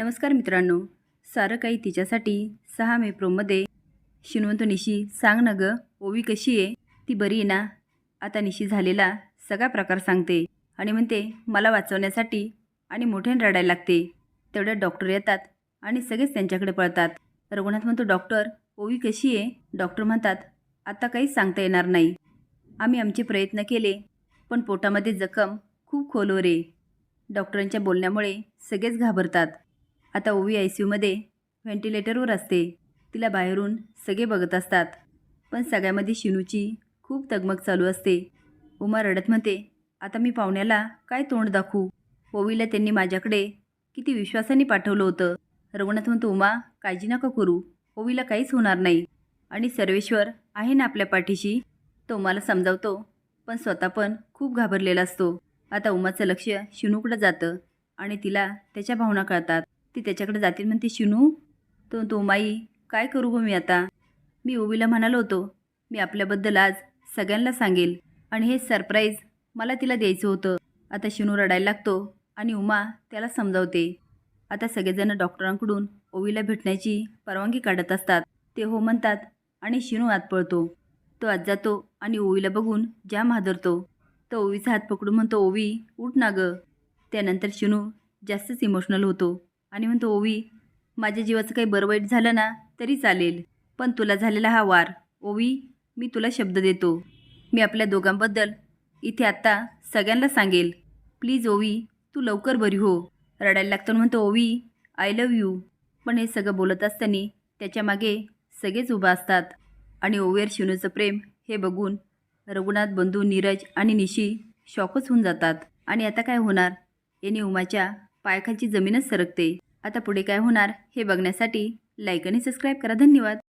नमस्कार मित्रांनो. सारं काही तिच्यासाठी सहा मे प्रोमध्ये शिनवंत निशी सांग ना गं ओवी कशी आहे? ती बरी आहे ना? आता निशी झालेला सगळा प्रकार सांगते आणि म्हणते मला वाचवण्यासाठी आणि मोठ्याने रडायला लागते. तेवढ्यात डॉक्टर येतात आणि सगळेच त्यांच्याकडे पळतात. रघुनाथ म्हणतो डॉक्टर ओवी कशी आहे? डॉक्टर म्हणतात आता काहीच सांगता येणार नाही. आम्ही आमचे प्रयत्न केले पण पोटामध्ये जखम खूप खोलवर आहे. डॉक्टरांच्या बोलण्यामुळे सगळेच घाबरतात. आता ओवी आय सी यूमध्ये व्हेंटिलेटरवर असते. तिला बाहेरून सगळे बघत असतात. पण सगळ्यामध्ये शिनूची खूप तगमग चालू असते. उमा रडत म्हणते आता मी पाहुण्याला काय तोंड दाखवू? ओवीला त्यांनी माझ्याकडे किती विश्वासाने पाठवलं होतं. रघुनाथ म्हणतो उमा काळजी नका करू. ओवीला काहीच होणार नाही. आणि सर्वेश्वर आहे ना आपल्या पाठीशी? तो मला समजावतो. पण स्वतः पण खूप घाबरलेला असतो. आता उमाचं लक्ष शिनूकडं जातं आणि तिला त्याच्या भावना कळतात. ती त्याच्याकडे जातील म्हणते शिनू तो तो माई काय करू गं मी आता? मी ओवीला म्हणालो होतो मी आपल्याबद्दल आज सगळ्यांना सांगेल आणि हे सरप्राईज मला तिला द्यायचं होतं. आता शिनू रडायला लागतो आणि उमा त्याला समजावते. आता सगळेजण डॉक्टरांकडून ओवीला भेटण्याची परवानगी काढत असतात. ते हो म्हणतात आणि शिनू आत पळतो. तो आत जातो आणि ओवीला बघून जाम हादरतो. तो ओवीचा हात पकडून म्हणतो ओवी उठ ना गं. त्यानंतर शिनू जास्तच इमोशनल होतो. आणि म्हणतो ओवी माझ्या जीवाचं काही बरं वाईट झालं ना तरी चालेल. पण तुला झालेला हा वार. ओवी मी तुला शब्द देतो. मी आपल्या दोघांबद्दल इथे आत्ता सगळ्यांना सांगेल. प्लीज ओवी तू लवकर बरी हो. रडायला लागतो आणि म्हणतो ओवी आय लव यू पण हे सगळं बोलत असताना त्याच्यामागे सगळेच उभा असतात. आणि ओवेर शिनूचं प्रेम हे बघून रघुनाथ बंधू नीरज आणि निशी शॉकच होऊन जातात. आणि आता काय होणार? याने उमाच्या पायखालची जमीनच सरकते. आता पुढे काय होणार हे बघण्यासाठी लाईक आणि सबस्क्राईब करा. धन्यवाद.